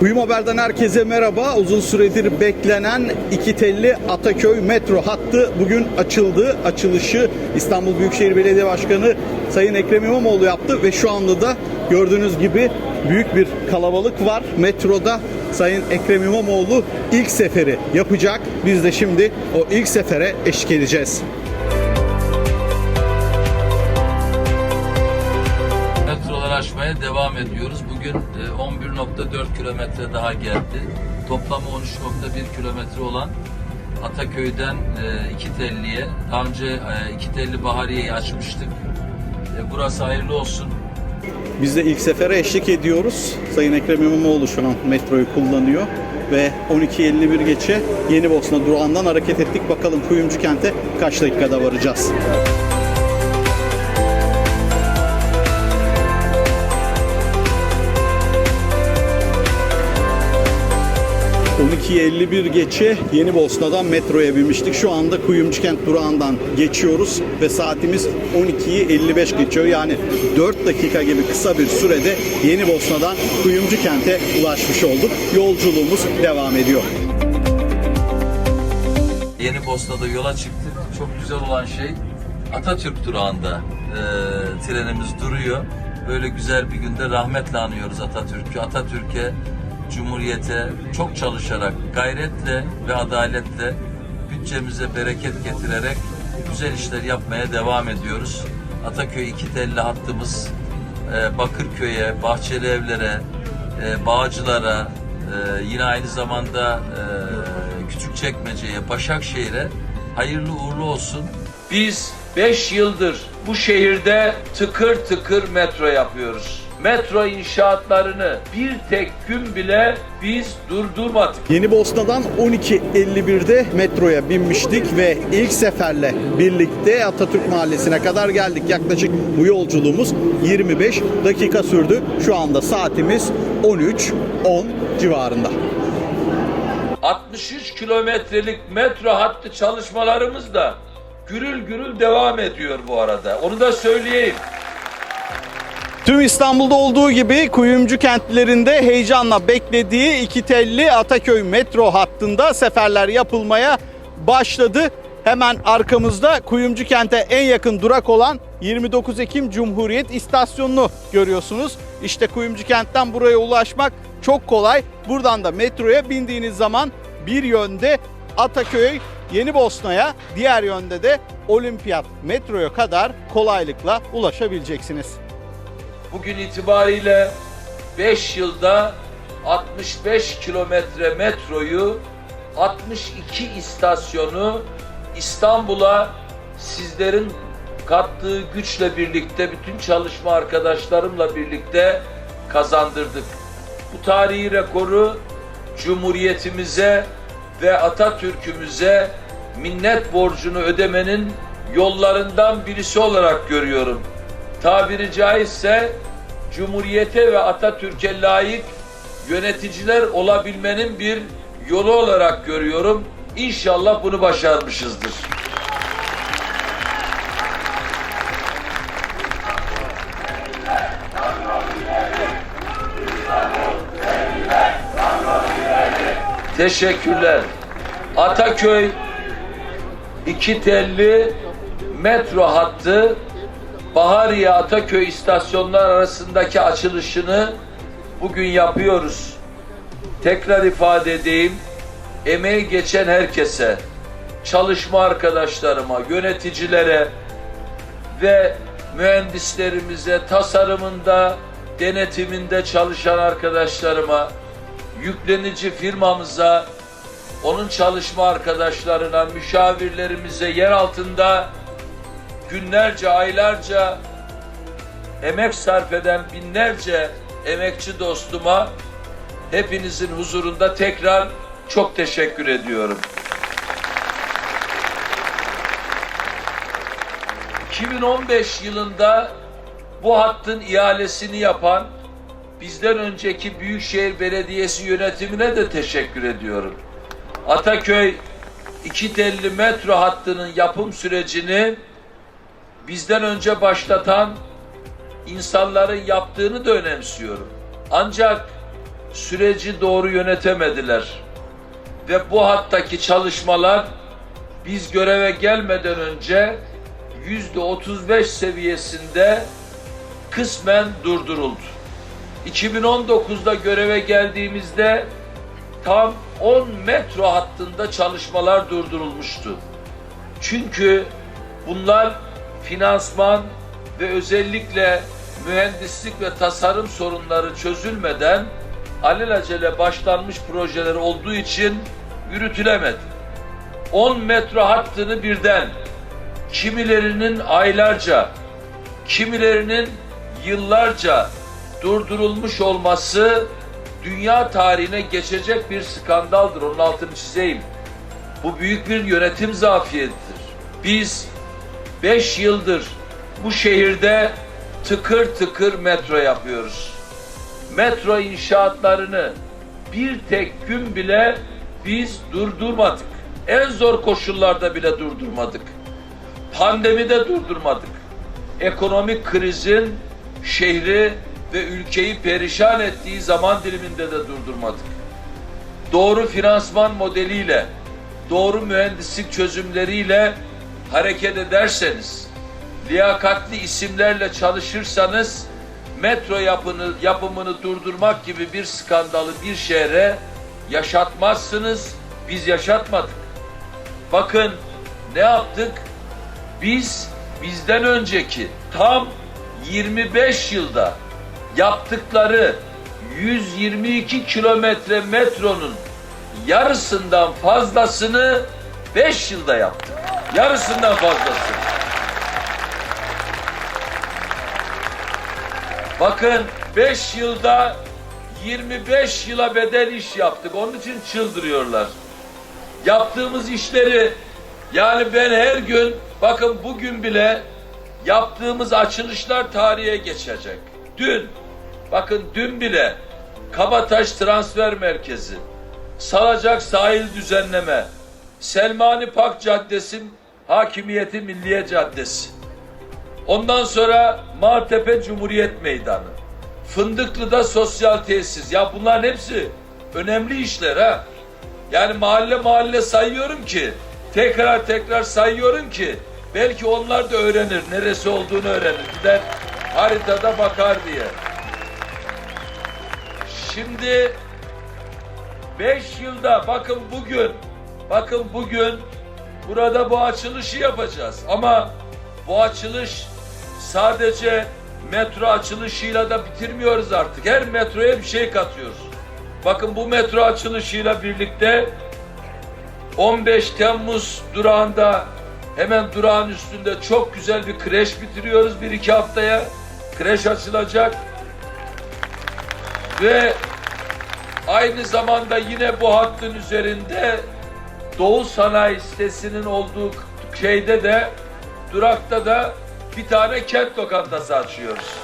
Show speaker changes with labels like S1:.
S1: Kuyum Haber'den herkese merhaba. Uzun süredir beklenen iki telli Ataköy metro hattı bugün açıldı. Açılışı İstanbul Büyükşehir Belediye Başkanı Sayın Ekrem İmamoğlu yaptı ve şu anda da gördüğünüz gibi büyük bir kalabalık var. Metroda Sayın Ekrem İmamoğlu ilk seferi yapacak. Biz de şimdi o ilk sefere eşlik edeceğiz.
S2: Aşmaya devam ediyoruz. Bugün e, 11.4 kilometre daha geldi. Toplamı 13.1 kilometre olan Ataköy'den e, İkitelli'ye, daha önce e, İkitelli Bahariye'yi açmıştık. E, Burası hayırlı olsun.
S1: Biz de ilk sefere eşlik ediyoruz. Sayın Ekrem İmamoğlu şu an metroyu kullanıyor ve 12.51 geçe Yeni Bosna durağından hareket ettik. Bakalım Kuyumcu kente kaç dakikada varacağız. ...12.51 geçe Yeni Bosna'dan metroya binmiştik. Şu anda Kuyumcu Kent durağından geçiyoruz ve saatimiz 12'yi 55 geçiyor. Yani 4 dakika gibi kısa bir sürede Yeni Bosna'dan Kuyumcu Kent'e ulaşmış olduk. Yolculuğumuz devam ediyor.
S2: Yeni Bosna'da yola çıktık. Çok güzel olan şey Atatürk durağında e, trenimiz duruyor. Böyle güzel bir günde rahmetle anıyoruz Atatürk'ü. Atatürk'e, Cumhuriyete çok çalışarak, gayretle ve adaletle bütçemize bereket getirerek güzel işler yapmaya devam ediyoruz. Ataköy iki telli hattımız e, Bakırköy'e, Bahçeli Evler'e, e, Bağcılar'a, e, yine aynı zamanda Küçükçekmece'ye, Başakşehir'e hayırlı uğurlu olsun.
S3: Biz 5 yıldır bu şehirde tıkır tıkır metro yapıyoruz. Metro inşaatlarını bir tek gün bile biz durdurmadık.
S1: Yeni Bosna'dan 12.51'de metroya binmiştik ve ilk seferle birlikte Atatürk Mahallesi'ne kadar geldik. Yaklaşık bu yolculuğumuz 25 dakika sürdü. Şu anda saatimiz 13.10 civarında.
S3: 63 kilometrelik metro hattı çalışmalarımız da gürül gürül devam ediyor bu arada. Onu da söyleyeyim.
S1: Tüm İstanbul'da olduğu gibi kuyumcu kentlerinde heyecanla beklediği iki telli Ataköy metro hattında seferler yapılmaya başladı. Hemen arkamızda kuyumcu kente en yakın durak olan 29 Ekim Cumhuriyet istasyonunu görüyorsunuz. İşte kuyumcu kentten buraya ulaşmak çok kolay. Buradan da metroya bindiğiniz zaman bir yönde Ataköy, Yeni Bosna'ya, diğer yönde de Olimpiyat metroya kadar kolaylıkla ulaşabileceksiniz.
S3: Bugün itibariyle 5 yılda 65 kilometre metroyu 62 istasyonu İstanbul'a sizlerin kattığı güçle birlikte bütün çalışma arkadaşlarımla birlikte kazandırdık. Bu tarihi rekoru Cumhuriyetimize ve Atatürk'ümüze minnet borcunu ödemenin yollarından birisi olarak görüyorum tabiri caizse Cumhuriyete ve Atatürk'e layık yöneticiler olabilmenin bir yolu olarak görüyorum. İnşallah bunu başarmışızdır. Teşekkürler. Ataköy iki telli metro hattı Bahariye Ataköy istasyonlar arasındaki açılışını bugün yapıyoruz. Tekrar ifade edeyim. Emeği geçen herkese, çalışma arkadaşlarıma, yöneticilere ve mühendislerimize, tasarımında, denetiminde çalışan arkadaşlarıma, yüklenici firmamıza, onun çalışma arkadaşlarına, müşavirlerimize yer altında günlerce, aylarca emek sarf eden binlerce emekçi dostuma hepinizin huzurunda tekrar çok teşekkür ediyorum. 2015 yılında bu hattın ihalesini yapan bizden önceki Büyükşehir Belediyesi yönetimine de teşekkür ediyorum. Ataköy iki telli metro hattının yapım sürecini bizden önce başlatan insanların yaptığını da önemsiyorum. Ancak süreci doğru yönetemediler. Ve bu hattaki çalışmalar biz göreve gelmeden önce yüzde 35 seviyesinde kısmen durduruldu. 2019'da göreve geldiğimizde tam 10 metro hattında çalışmalar durdurulmuştu. Çünkü bunlar finansman ve özellikle mühendislik ve tasarım sorunları çözülmeden alelacele başlanmış projeler olduğu için yürütülemedi. 10 metro hattını birden kimilerinin aylarca, kimilerinin yıllarca durdurulmuş olması dünya tarihine geçecek bir skandaldır. Onun altını çizeyim. Bu büyük bir yönetim zafiyetidir. Biz 5 yıldır bu şehirde tıkır tıkır metro yapıyoruz. Metro inşaatlarını bir tek gün bile biz durdurmadık. En zor koşullarda bile durdurmadık. Pandemide durdurmadık. Ekonomik krizin şehri ve ülkeyi perişan ettiği zaman diliminde de durdurmadık. Doğru finansman modeliyle, doğru mühendislik çözümleriyle hareket ederseniz, liyakatli isimlerle çalışırsanız metro yapını, yapımını durdurmak gibi bir skandalı bir şehre yaşatmazsınız. Biz yaşatmadık. Bakın ne yaptık? Biz bizden önceki tam 25 yılda yaptıkları 122 kilometre metronun yarısından fazlasını 5 yılda yaptık. Yarısından fazlası. Bakın 5 yılda 25 yıla bedel iş yaptık. Onun için çıldırıyorlar. Yaptığımız işleri yani ben her gün bakın bugün bile yaptığımız açılışlar tarihe geçecek. Dün bakın dün bile Kabataş Transfer Merkezi, Salacak Sahil Düzenleme, Selmani Park Caddesi, Hakimiyeti Milliye Caddesi. Ondan sonra Maltepe Cumhuriyet Meydanı. Fındıklı'da sosyal tesis. Ya bunların hepsi önemli işler ha. Yani mahalle mahalle sayıyorum ki tekrar tekrar sayıyorum ki belki onlar da öğrenir. Neresi olduğunu öğrenir. Gider haritada bakar diye. Şimdi 5 yılda bakın bugün bakın bugün burada bu açılışı yapacağız. Ama bu açılış sadece metro açılışıyla da bitirmiyoruz artık. Her metroya bir şey katıyoruz. Bakın bu metro açılışıyla birlikte 15 Temmuz durağında hemen durağın üstünde çok güzel bir kreş bitiriyoruz bir iki haftaya. Kreş açılacak. Ve aynı zamanda yine bu hattın üzerinde Doğu Sanayi sitesinin olduğu şeyde de durakta da bir tane kent lokantası açıyoruz.